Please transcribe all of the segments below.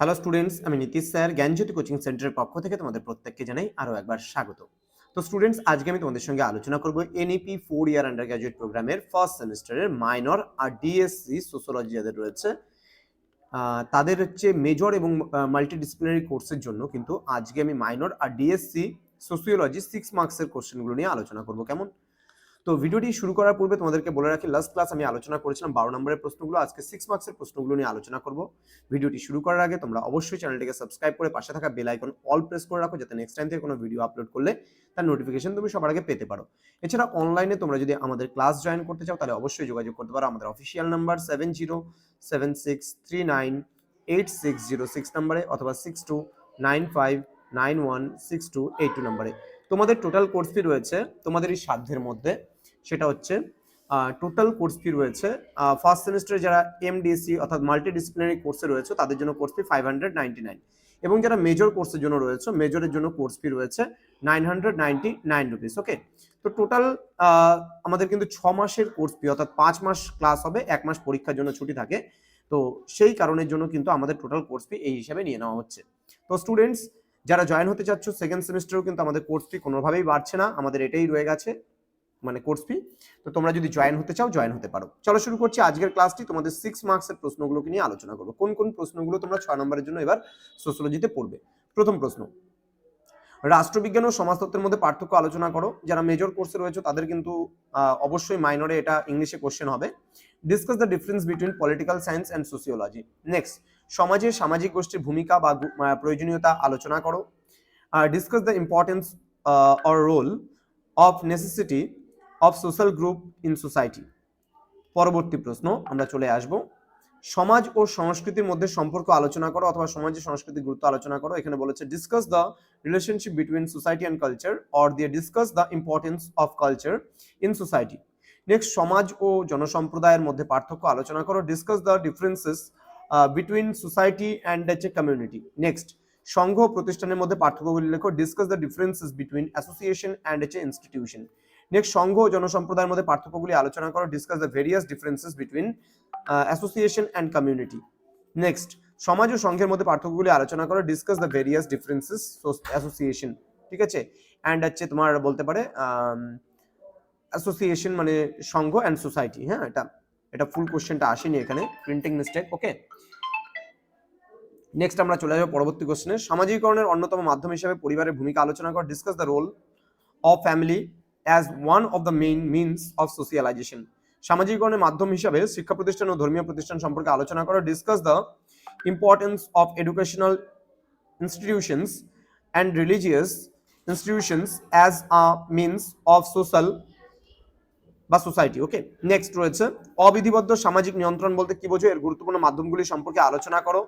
Hello students আমি Nitish sir, জ্ঞানজ্যোতি coaching সেন্টারের পক্ষ থেকে তোমাদের প্রত্যেককে জানাই আরও একবার স্বাগত। তো স্টুডেন্টস আজকে আমি তোমাদের সঙ্গে আলোচনা করব NEP four year undergraduate প্রোগ্রামের ফার্স্ট সেমিস্টারের মাইনর আর ডিএসসি সোশ্যোলজি যাদের রয়েছে তাদের হচ্ছে মেজর এবং মাল্টি ডিসিপ্লিনারি কোর্সের জন্য কিন্তু আজকে আমি মাইনর আর ডিএসসি সোসিওলজি সিক্স মার্কসের কোশ্চেনগুলো নিয়ে আলোচনা করব। কেমন? তো ভিডিওটি শুরু করার পূর্বে তোমাদেরকে বলে রাখি লাস্ট ক্লাস আমি আলোচনা করেছিলাম বারো নম্বরের প্রশ্নগুলো, আজকে সিক্স মার্কসের প্রশ্নগুলো নিয়ে আলোচনা করব। ভিডিওটি শুরু করার আগে তোমরা অবশ্যই চ্যানেলটিকে সাবস্ক্রাইব করে পাশে থাকা বেল আইকন অল প্রেস করে রাখো, যাতে নেক্সট টাইম থেকে কোনো ভিডিও আপলোড করলে তার নোটিফিকেশন তুমি সবার আগে পেতে পারো। এছাড়া অনলাইনে তোমরা যদি আমাদের ক্লাস জয়েন করতে চাও, তাহলে অবশ্যই যোগাযোগ করতে পারো। আমাদের official number seven zero seven six three nine eight six zero six নাম্বারে অথবা six two nine five nine one six two eight two নাম্বারে তোমাদের টোটাল কোর্স ফি রয়েছে তোমাদের এই সাধ্যের মধ্যে সেটা হচ্ছে টোটাল কোর্স ফি রয়েছে। ফার্স্ট সেমিস্টারে যারা এমডিএসসি অর্থাৎ মাল্টি ডিসিপ্লিনারি কোর্সে রয়েছে, তাদের জন্য course fee five hundred ninety nine এবং যারা মেজর কোর্সের জন্য রয়েছে মেজরের জন্য কোর্স ফি রয়েছে nine hundred ninety nine rupees okay তো টোটাল আমাদের কিন্তু ছ মাসের কোর্স ফি অর্থাৎ পাঁচ মাস ক্লাস হবে, এক মাস পরীক্ষার জন্য ছুটি থাকে। তো সেই কারণের জন্য কিন্তু আমাদের টোটাল কোর্স ফি এই হিসাবে নিয়ে নেওয়া হচ্ছে। তো স্টুডেন্টস যারা জয়েন হতে চাচ্ছ সেকেন্ড সেমিস্টারেও কিন্তু আমাদের কোর্স ফি কোনোভাবেই বাড়ছে না, আমাদের এটাই রয়ে গেছে। মানে কোর্স ফি তো তোমরা যদি জয়েন হতে চাও জয়েন হতে পারো। চলো শুরু করছি আজকের ক্লাসটি তোমাদের সিক্স মার্কসের প্রশ্নগুলোকে নিয়ে আলোচনা করব। কোন কোন প্রশ্নগুলো তোমরা ছয় নম্বরের জন্য এবার সোশ্যোলজিতে পড়বে? প্রথম প্রশ্ন, রাষ্ট্রবিজ্ঞান ও সমাজতত্ত্বের মধ্যে পার্থক্য আলোচনা করো। যারা মেজর কোর্সে রয়েছে, তাদের কিন্তু অবশ্যই মাইনরে এটা ইংলিশে কোশ্চেন হবে। Discuss the difference between political science and sociology next সমাজে সামাজিক গোষ্ঠীর ভূমিকা বা প্রয়োজনীয়তা আলোচনা করো। Discuss the importance or role of necessity of social group in society পরবর্তী প্রশ্ন, আমরা চলে আসব। সমাজ ও সংস্কৃতির মধ্যে সম্পর্ক আলোচনা করো অথবা সমাজের সংস্কৃতির গুরুত্ব আলোচনা করো। এখানে বলেছে discuss the relationship between society and culture or দিয়ে discuss the importance of culture in society next সমাজ ও জনসম্প্রদায়ের মধ্যে পার্থক্য আলোচনা করো। Discuss the differences between society and হচ্ছে কমিউনিটি নেক্সট সংঘ প্রতিষ্ঠানের মধ্যে পার্থক্যগুলি লেখো। Discuss the differences between association and হচ্ছে ইনস্টিটিউশন নেক্সট সংঘ জনসম্প্রদায়ের মধ্যে পার্থক্যগুলি আলোচনা করো discuss the various differences between association and community next সমাজ ও সংঘের মধ্যে পার্থক্যগুলি আলোচনা করো discuss the various differences association ঠিক আছে? অ্যান্ড হচ্ছে তোমার বলতে পারে অ্যাসোসিয়েশন মানে সংঘ অ্যান্ড সোসাইটি হ্যাঁ এটা এটা ফুল কোশ্চেনটা আসেনি এখানে প্রিন্টিং মিস্টেক ওকে নেক্সট আমরা চলে যাব পরবর্তী কোশ্চেনে সামাজিকরণের অন্যতম মাধ্যম হিসেবে পরিবারের ভূমিকা আলোচনা কর discuss the role of family as one of the main means of socialisation সামাজিকরণের মাধ্যম হিসাবে শিক্ষা প্রতিষ্ঠান ও ধর্মীয় প্রতিষ্ঠান সম্পর্কে আলোচনা করো discuss the importance of educational institutions and religious institutions as a means of social বা সোসাইটি ওকে নেক্সট রয়েছে, অবিধিবদ্ধ সামাজিক নিয়ন্ত্রণ বলতে কি বোঝো? এর গুরুত্বপূর্ণ মাধ্যমগুলি সম্পর্কে আলোচনা করো।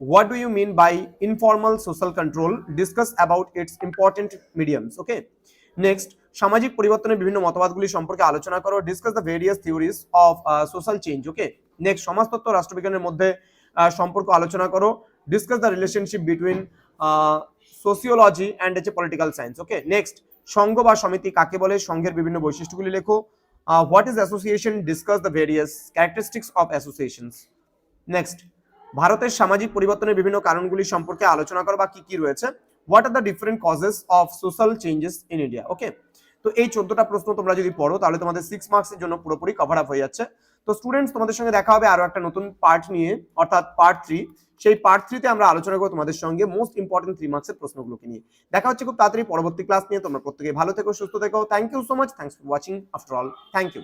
What do you mean by informal social control discuss about its important mediums okay next সামাজিক পরিবর্তনের বিভিন্ন মতবাদগুলি সম্পর্কে আলোচনা করো discuss the various theories of social change okay next সমাজতত্ত্ব রাষ্ট্রবিজ্ঞানের মধ্যে আহ, সম্পর্ক আলোচনা করো discuss the relationship between sociology and হচ্ছে পলিটিক্যাল সায়েন্স ওকে নেক্সট সংঘ বা সমিতি কাকে বলে? সংঘের বিভিন্ন বৈশিষ্ট্যগুলি লেখো। What is association discuss the various characteristics of associations next ভারতের সামাজিক পরিবর্তনের বিভিন্ন কারণগুলি সম্পর্কে আলোচনা করো বা কি কি রয়েছে? What are the different causes of social changes in India okay তো এই চোদ্দটা প্রশ্ন তোমরা যদি পড়ো, তাহলে তোমাদের সিক্স মার্কসের জন্য পুরোপুরি কভার আপ হয়ে যাচ্ছে। তো স্টুডেন্টস তোমাদের সঙ্গে দেখা হবে আরও একটা নতুন পার্ট নিয়ে, অর্থাৎ পার্ট থ্রি সেই পার্ট থ্রিতে আমরা আলোচনা করব তোমাদের সঙ্গে মোস্ট ইম্পর্টেন্ট থ্রি মার্কসের প্রশ্নগুলোকে নিয়ে। দেখা হচ্ছে খুব তাড়াতাড়ি পরবর্তী ক্লাস নিয়ে। তোমরা প্রত্যেকে ভালো থেকো, সুস্থ থেকো। Thank you so much thanks for watching after all thank you